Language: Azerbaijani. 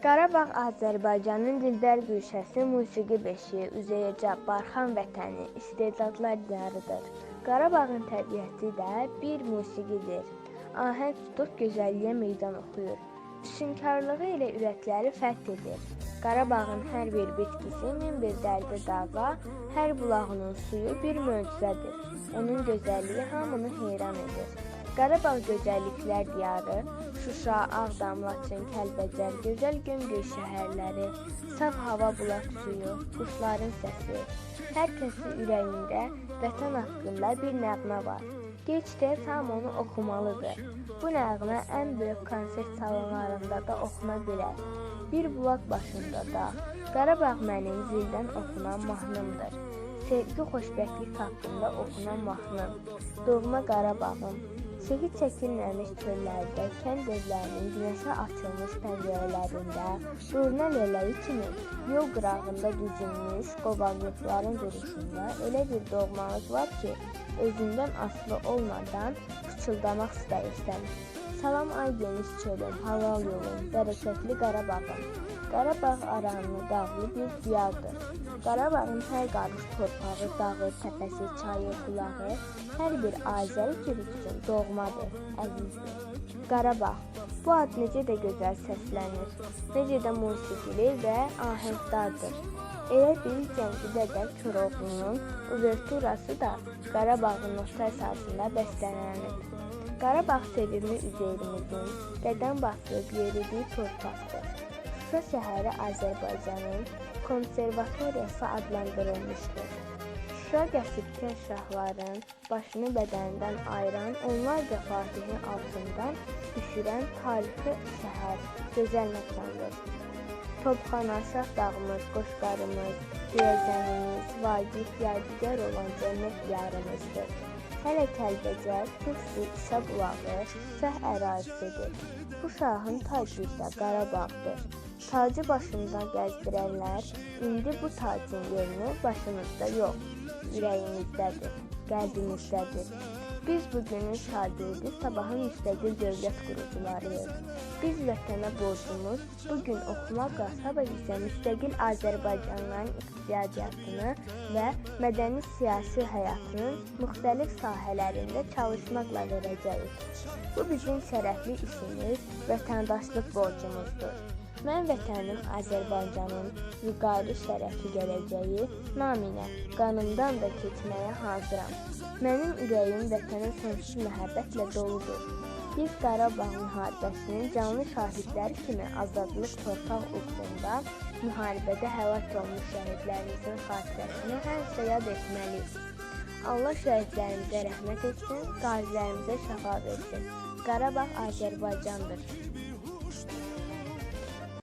Qarabağ Azərbaycanın dillər güşəsi, musiqi beşiyi, Üzeyir Cabbarxan vətəni, istedadlar diyarıdır. Qarabağın təbiəti də bir musiqidir. Ahəng tutub gözəlliyə meydan oxuyur. Füsunkarlığı ilə ürəkləri fəth edir. Qarabağın hər bir bitkisi min bir dərdi dava, hər bulağının suyu bir möcüzədir. Onun gözəlliyi hamını heyran edir. Qarabağ gözəlliklər diyarı, Şuşa, Ağdam, Laçın, Kəlbəcər, gözəl Gömgöy şəhərləri, saf hava, bulaq suyu, quşların səsi. Hər kəsin ürəyində vətən haqqında bir nəğmə var. Gec-tez hamı onu oxumalıdır. Bu nəğmə ən böyük konsert salonlarında da oxuna bilər. Bir bulaq başında da Qarabağ mənim zildən oxunan mahnımdır. Sevgi, xoşbəxtlik haqqında oxunan mahnım. Doğma Qarabağım, Şehit çəkilməmiş çöllərdə, kənd evlərinin günəşə açılmış pəncərələrində, durna lələyi kimi yol qırağında düzülmüş qobanlıqların duruşunda elə bir doğmalıq var ki, özündən asılı olmadan pıçıldamaq istəyirsən. Salam ay geniş çölüm, halal yolum, bərəkətli Qarabağım. Qarabağ aranlı dağlı bir diyardır. Qarabağın hər qarış torpağı, dağı, təpəsi, çayı, bulağı, hər bir Azəri türk üçün doğmadır, əzizdir. Qarabağ. Bu ad necə də gözəl səslənir, necə də musiqili və ahəngdardır. Elə bil Cəngi Dədə Koroğlunun uverturası da Qarabağın nota əsasında bəstələnib. Qarabağ sevimli üzeyrimizin qədəm basıb yeridiyi torpaqdır. Şuşa şəhəri Azərbaycanın konservatoriyası adlandırılmışdır. Şuşa qəsbkar şahların başını bədənindən ayıran, onlarca fatihin altından düşürən tarixi şəhər, gözəl məkandır. Topxana, Şah dağımız, Qoşqarımız, Diyəzənimiz, Vagif, yadigar olan cənnət diyarımızdır. Hələ Kəlbəcər, Tufsi, İsa bulağı şah ərazisidir. Bu şahın tacı isə Qarabağdır. Tacı başında gəzdirənlər indi bu tacın yerini başımızda yox, ürəyimizdədir, qəlbimizdədir. Biz bu günün şagirdi, sabahın müstəqil dövlət qurucularıyıq. Biz vətənə borcumuz bu gün oxumaqla, sabah isə müstəqil Azərbaycanlıların iqtisadiyyatını və mədəni siyasi həyatının müxtəlif sahələrində çalışmaqla verəcəyik. Bu bizim şərəfli işimiz, vətəndaşlıq borcumuzdur. Mən vətənim Azərbaycanın vüqarlı şərəfi gələcəyi naminə qanımdan da keçməyə hazıram. Mənim ürəyim vətənə sonsuz məhəbbətlə doludur. Biz Qarabağ müharibəsinin canlı şahidləri kimi azadlıq torpaq uğrunda müharibədə həlak olmuş şəhidlərimizin xatirəsini həmişə yad etməliyik. Allah şəhidlərimizə rəhmət etsin, qazilərimizə şəfa versin. Qarabağ Azərbaycandır.